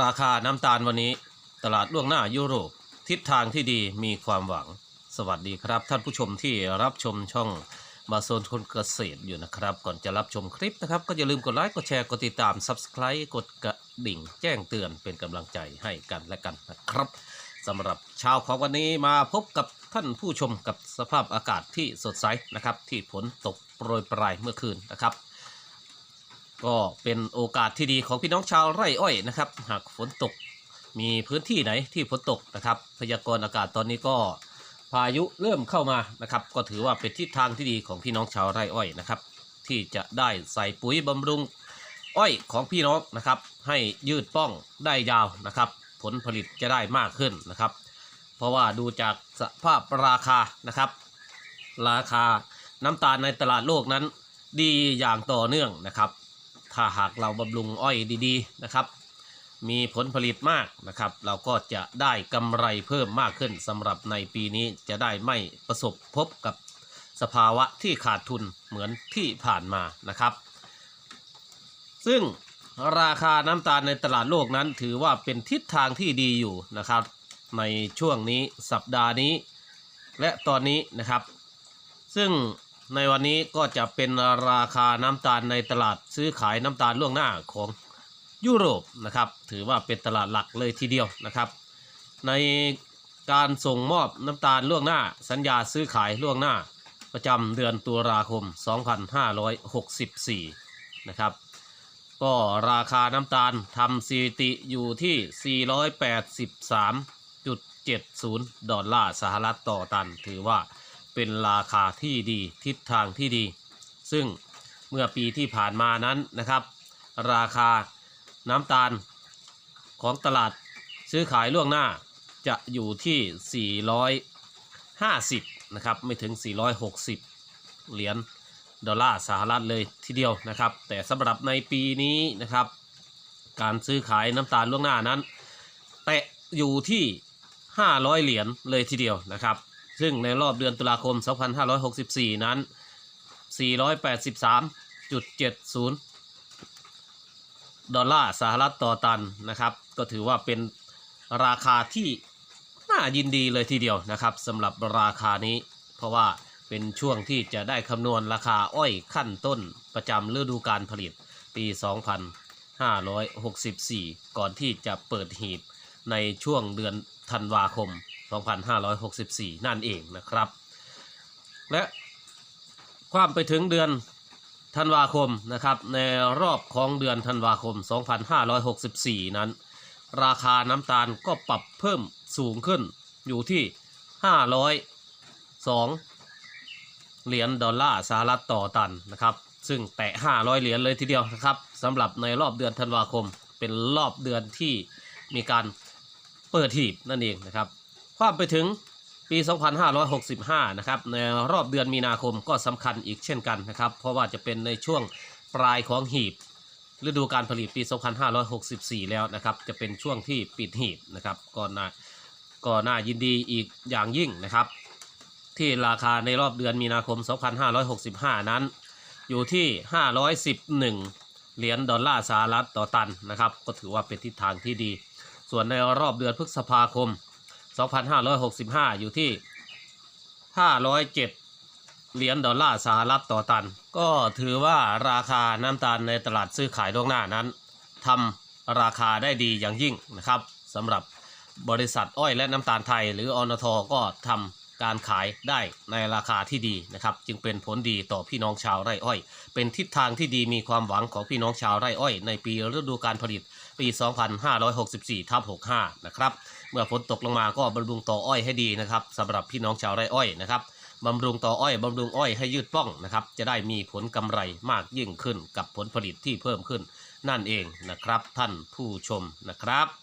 ราคาน้ำตาลวันนี้ ตลาดล่วงหน้ายุโรป ทิศทางที่ดีมีความหวัง สวัสดีครับ ท่านผู้ชมที่รับชมช่องมาโซนคนเกษตรอยู่นะครับ ก่อนจะรับชมคลิปนะครับ ก็อย่าลืมกดไลค์กดแชร์กดติดตาม Subscribe กดกระดิ่ง แจ้งเตือนเป็นกำลังใจให้กันและกันนะครับสำหรับเช้าของวันนี้มาพบกับท่านผู้ชมกับสภาพอากาศที่สดใสนะครับ ที่ฝนตกโปรยปลายเมื่อคืนนะครับ ก็เป็นโอกาสที่ดีของพี่น้องชาวไร่อ้อยนะครับ หากฝนตกมีพื้นที่ไหนที่ฝนตกนะครับ พยากรณ์อากาศตอนนี้ก็พายุเริ่มเข้ามานะครับ ก็ถือว่าเป็นทิศทางที่ดีของพี่น้องชาวไร่อ้อยนะครับ ที่จะได้ใส่ปุ๋ยบำรุงอ้อยของพี่น้องนะครับ ให้ยืดป้องได้ยาวนะครับ ผลผลิตจะได้มากขึ้นนะครับ เพราะว่าดูจากสภาพราคานะครับ ราคาน้ำตาลในตลาดโลกนั้น ดีอย่างต่อเนื่องนะครับ ถ้าหากเราบำรุงอ้อยดีๆนะครับ มีผลผลิตมากนะครับ เราก็จะได้กำไรเพิ่มมากขึ้นสำหรับในปีนี้จะได้ไม่ประสบพบกับสภาวะที่ขาดทุนเหมือนที่ผ่านมานะครับ ซึ่งราคาน้ำตาลในตลาดโลกนั้นถือว่าเป็นทิศทางที่ดีอยู่นะครับ ในช่วงนี้สัปดาห์นี้ และตอนนี้นะครับ ซึ่ง ในวันนี้ก็จะเป็นราคาน้ำตาลในตลาดซื้อขายน้ำตาลล่วงหน้าของยุโรปนะครับ ถือว่าเป็นตลาดหลักเลยทีเดียวนะครับ ในการส่งมอบน้ำตาลล่วงหน้า สัญญาซื้อขายล่วงหน้า ประจำเดือนตุลาคม 2564 นะครับ ก็ราคาน้ำตาลทำสถิติอยู่ที่ 483.70 ดอลลาร์สหรัฐต่อตัน ถือว่า เป็นราคาที่ดีทิศทางที่ดี ซึ่งเมื่อปีที่ผ่านมานั้นนะครับ ราคาน้ำตาลของตลาดซื้อขายล่วงหน้าจะอยู่ที่ 450 นะครับ ไม่ถึง 460 เหรียญดอลลาร์สหรัฐเลยทีเดียวนะครับ แต่สำหรับในปีนี้นะครับ การซื้อขายน้ำตาลล่วงหน้านั้น แตะอยู่ที่ 500 เหรียญเลยทีเดียวนะครับ ซึ่งในรอบเดือนตุลาคม 2564 นั้น 483.70 ดอลลาร์สหรัฐต่อตันนะครับ ก็ถือว่าเป็นราคาที่น่ายินดีเลยทีเดียวนะครับสำหรับราคานี้ เพราะว่าเป็นช่วงที่จะได้คำนวณราคาอ้อยขั้นต้นประจำฤดูการผลิตปี 2564 ก่อนที่จะเปิดหีบในช่วงเดือนธันวาคม 2564 นั่นเองนะครับ และความไปถึงเดือนธันวาคมนะครับ ในรอบของเดือนธันวาคม 2564 นั้น ราคาน้ำตาลก็ปรับเพิ่มสูงขึ้นอยู่ที่ 502 เหรียญดอลลาร์สหรัฐต่อตันนะครับ ซึ่งแตะ 500 เหรียญเลยทีเดียวนะครับสำหรับในรอบเดือนธันวาคมเป็นรอบเดือนที่มีการเปิดหีบนั่นเองนะครับ ความไปถึงปี 2565 นะครับในรอบเดือนมีนาคมก็สำคัญอีกเช่นกันนะครับ เพราะว่าจะเป็นในช่วงปลายของหีบ ฤดูการผลิตปี 2564 แล้วนะครับ จะเป็นช่วงที่ปิดหีบนะครับก็น่าก็น่ายินดีอีกอย่างยิ่งนะครับ ที่ราคาในรอบเดือนมีนาคม 2565 นั้น อยู่ที่ 511 เหรียญดอลลาร์สหรัฐต่อตันนะครับ ก็ถือว่าเป็นทิศทางที่ดี ส่วนในรอบเดือนพฤษภาคม 2565 อยู่ที่ 507 เหรียญดอลลาร์สหรัฐต่อตัน ก็ถือว่าราคาน้ำตาลในตลาดซื้อขายล่วงหน้านั้นทำราคาได้ดีอย่างยิ่งนะครับสำหรับบริษัทอ้อยและน้ำตาลไทย หรืออนทก็ทำ การขายได้ในราคาที่ดีนะครับ จึงเป็นผลดีต่อพี่น้องชาวไร่อ้อย เป็นทิศทางที่ดีมีความหวังของพี่น้องชาวไร่อ้อย ในปีฤดูการผลิตปี 2564ทับ65 นะครับ เมื่อฝนตกลงมาก็บำรุงต่ออ้อยให้ดีนะครับสำหรับพี่น้องชาวไร่อ้อยนะครับบำรุงต่ออ้อยบำรุงอ้อยให้ยืดป้องนะครับ จะได้มีผลกำไรมากยิ่งขึ้นกับผลผลิตที่เพิ่มขึ้นนั่นเองนะครับ ท่านผู้ชมนะครับ